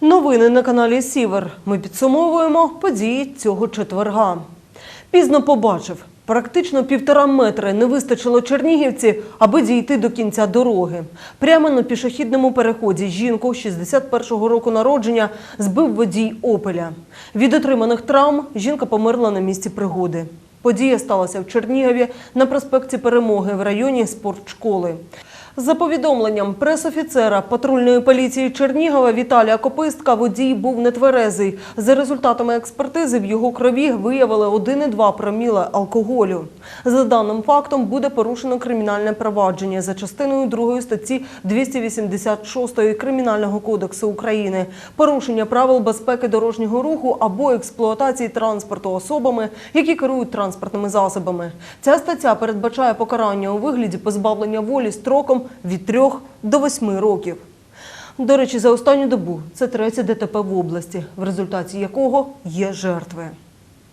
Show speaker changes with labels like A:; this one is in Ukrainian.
A: Новини на каналі Сівер. Ми підсумовуємо події цього четверга. Пізно побачив. Практично півтора метри не вистачило чернігівці, аби дійти до кінця дороги. Прямо на пішохідному переході жінку 61-го року народження збив водій «Опеля». Від отриманих травм жінка померла на місці пригоди. Подія сталася в Чернігові на проспекті Перемоги в районі спортшколи. За повідомленням пресофіцера патрульної поліції Чернігова Віталія Копистка, водій був нетверезий. За результатами експертизи в його крові виявили 1,2 проміла алкоголю. За даним фактом буде порушено кримінальне провадження за частиною 2 статті 286 Кримінального кодексу України. Порушення правил безпеки дорожнього руху або експлуатації транспорту особами, які керують транспортними засобами. Ця стаття передбачає покарання у вигляді позбавлення волі строком від 3 до 8 років. До речі, за останню добу це третє ДТП в області, в результаті якого є жертви.